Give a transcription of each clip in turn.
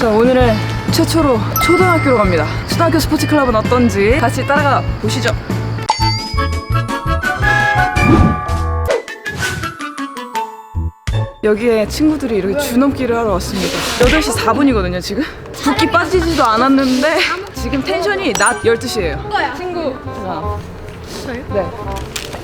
자 오늘은 최초로 초등학교로 갑니다. 초등학교 스포츠 클럽은 어떤지 같이 따라가 보시죠. 여기에 친구들이 이렇게 주넘기를 하러 왔습니다. 8시 4분이거든요, 지금. 붓기 빠지지도 않았는데 지금 텐션이 낮 12시예요. 친구. 네.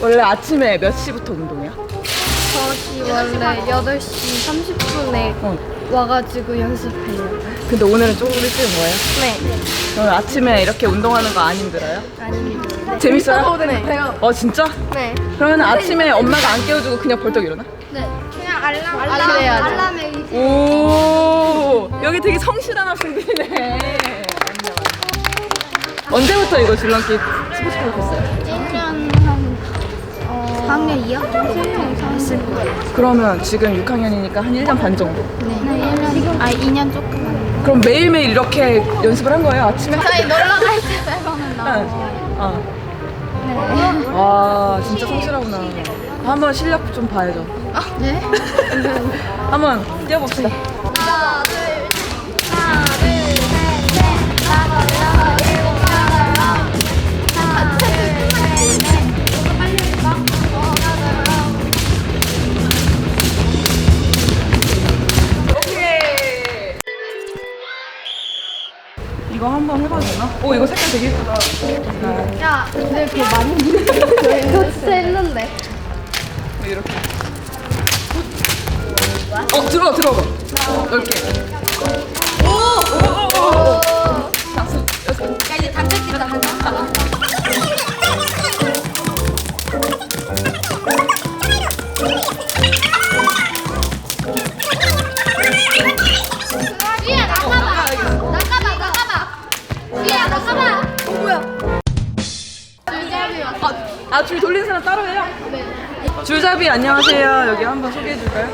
원래 아침에 몇 시부터 운동해요? 저기 원래 8시 30분에 어. 와가지고 연습해요. 근데 오늘은 조금 일찍 온 거예요? 네. 오늘 아침에 이렇게 운동하는 거 안 힘들어요? 아닙니다. 재밌어요? 네. 어 진짜? 네. 그러면 아침에 엄마가 안 깨워주고 그냥 벌떡 일어나? 네. 그냥 알람, 알람 해야죠. 알람에 오 여기 되게 성실한 학생들이네 언제부터 이거 줄넘기 스포츠 클럽 했어요? 1년 한 어, 4학년 2학년 했을 거예요. 그러면 지금 6학년이니까 한 1년 반 정도 네. 1년, 아 2년 조금. 그럼 매일매일 이렇게 연습을 한 거예요 아침에? 저희 놀러 갈 때 빼고는 나오고. 어. 네. 와 진짜 성실하구나 한번 실력 좀 봐야죠 네? 한번 뛰어봅시다 이거 한번 해봐도 되나? 오 이거 색깔 되게 예쁘다. 아, 야, 근데 그거 많이 저희 진짜 했는데. 이렇게. 어 들어가 들어가. 넓게 아 줄 돌리는 사람 따로 해요? 네 줄잡이 안녕하세요 여기 한번 소개해 줄까요?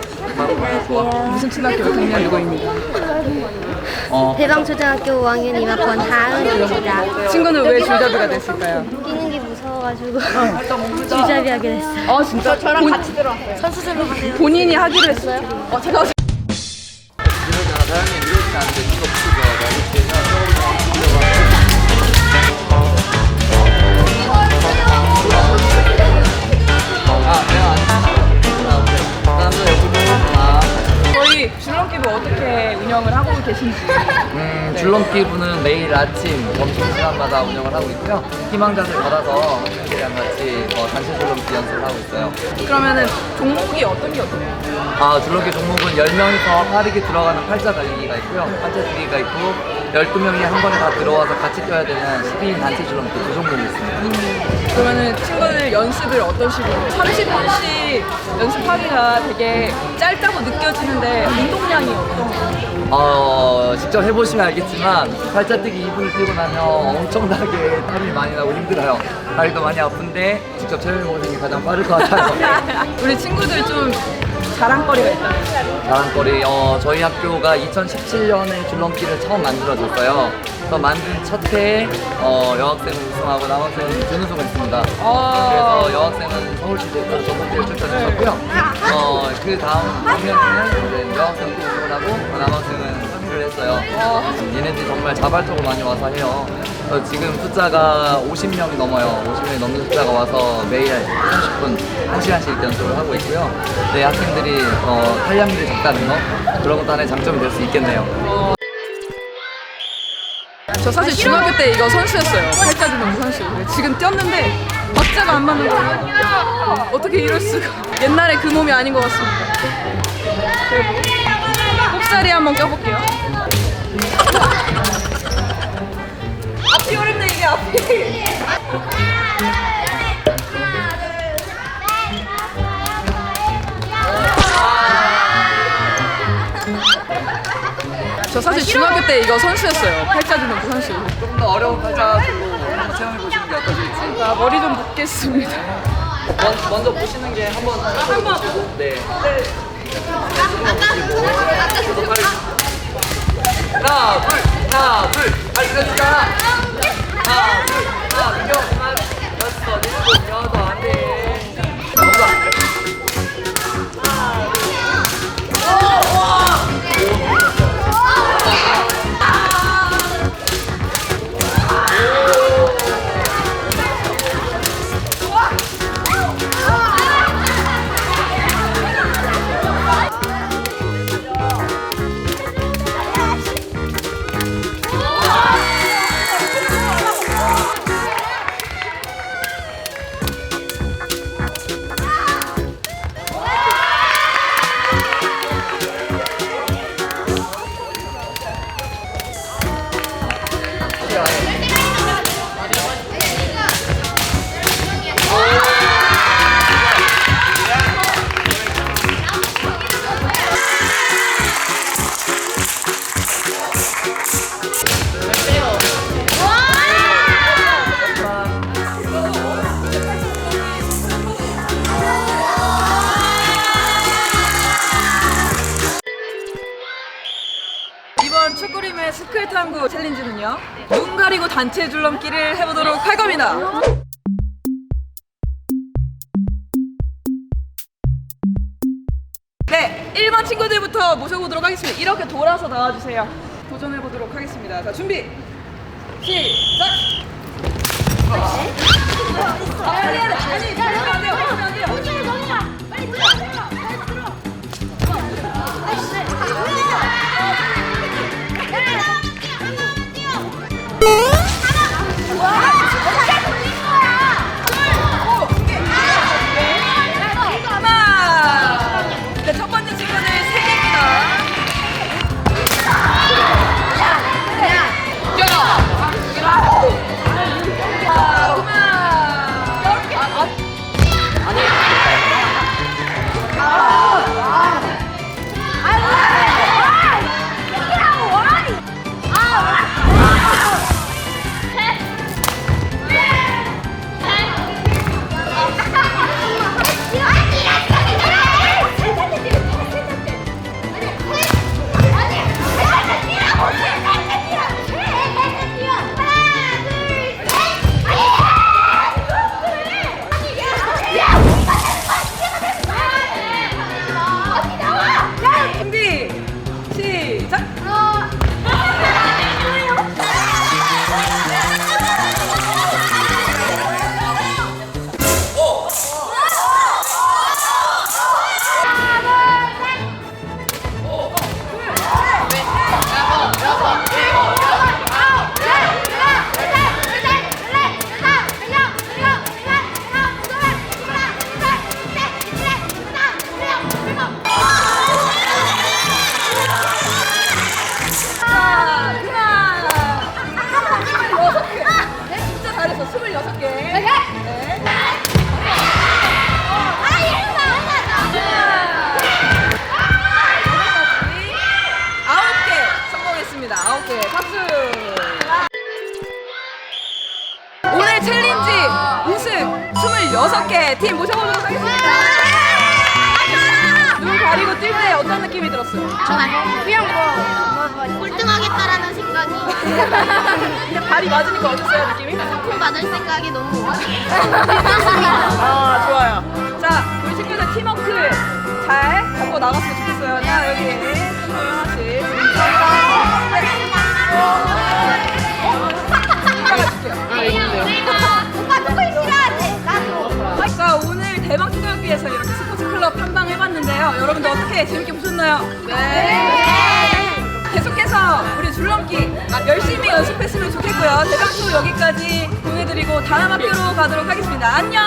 무슨 친학교 몇 학년 누구입니다 대방초등학교 5학년 2학번 하은입니다. 친구는 왜 줄잡이가 됐을까요? 뛰는 게 무서워가지고 줄잡이 하게 됐어요. 아 진짜? 저랑 같이 들어왔어요 선수들로 가세요. 본인이 하기로 했어요? 어 잠깐만 저희 음, 줄넘기부는 매일 아침 점심시간마다 운영을 하고 있고요. 희망자들 받아서 학생들이랑 같이 어, 단체 줄넘기 연습을 하고 있어요. 그러면은 종목이 어떤 게 어때요? 아, 줄넘기 종목은 10명이서 빠르게 들어가는 팔자 달리기가 있고요. 팔자 뛰기가 있고 12명이 한 번에 다 들어와서 같이 뛰어야 되는 12인 단체 줄넘기 두 종목이 있습니다. 그러면은 친구들 연습을 어떤 식으로 30분씩 연습하기가 되게 짧다고 느껴지는데 운동량이 어떤? 어, 직접 해보시면 알겠지만 팔자뛰기 2분을 뛰고 나면 엄청나게 땀이 많이 나고 힘들어요. 다리도 많이 아픈데 직접 체험해보는 게 가장 빠를 것 같아요. 우리 친구들 좀 자랑거리가 있다. 자랑거리 어, 저희 학교가 2017년에 줄넘기를 처음 만들어졌어요. 그래서 만든 첫 해에 어, 여학생은 우승하고 남학생은 준우승을 했습니다. 어. 그래서 여학생은 서울시대표 전국대회 출전하셨고요. 어, 그 다음 학년에는 이제 여학생은 또 우승을 하고 남학생은 3위를 했어요. 음, 얘네들이 정말 자발적으로 많이 와서 해요. 그래서 지금 숫자가 50명이 넘어요. 50명이 넘는 숫자가 와서 매일 30분, 1시간씩 연습을 하고 있고요. 네, 학생들이 어, 탄량들이 적다는 거 그런 것도 하나의 장점이 될 수 있겠네요. 저 사실 중학교 때 이거 선수였어요. 팔자주 농구 선수. 근데 지금 뛰었는데 박자가 안 맞는 거예요. 어떻게 이럴 수가. 옛날에 그 몸이 아닌 것 같습니다. 꼽사리 한번 껴볼게요. 앞이 어렵네 이게 앞이. 사실 중학교 때 이거 선수였어요. 팔자주 농구 선수. 조금 더 어려운 팔자들로 한번 체험해 보시는 게 어떠실지. 자 머리 좀 묶겠습니다. 먼, 먼저 보시는 게 한번 보시고 네. 빨리. 하나, 둘, 하나, 둘. 빨리 가주자. 하나, 둘, 하나, 민경, 그만. 탐구 챌린지는요. 눈 가리고 단체 줄넘기를 해보도록 할 겁니다. 네, 1번 친구들부터 모셔보도록 하겠습니다. 이렇게 돌아서 나와주세요. 도전해보도록 하겠습니다. 자, 준비! 시작! 아, 26개. 네. 개 오늘 챌린지 우승 26개 팀 모셔보도록 하겠습니다. 눈 가리고 뛸 때 어떤 느낌이 들었어요? 그냥 뭐 꼴등하겠다라는 생각이 그냥 발이 맞으니까 어땠어요, 느낌이? 상품 받을 생각이 너무 아, 좋아요. 자, 우리 친구들 팀워크 잘 갖고 나갔으면 좋겠어요. 자, 여기 친구 하나씩. 오빠 어떻게 재밌게 보셨나요? 네. 계속해서 우리 줄넘기 아, 열심히 연습했으면 좋겠고요. 대방초 여기까지 보내드리고 다음 학교로 가도록 하겠습니다. 안녕!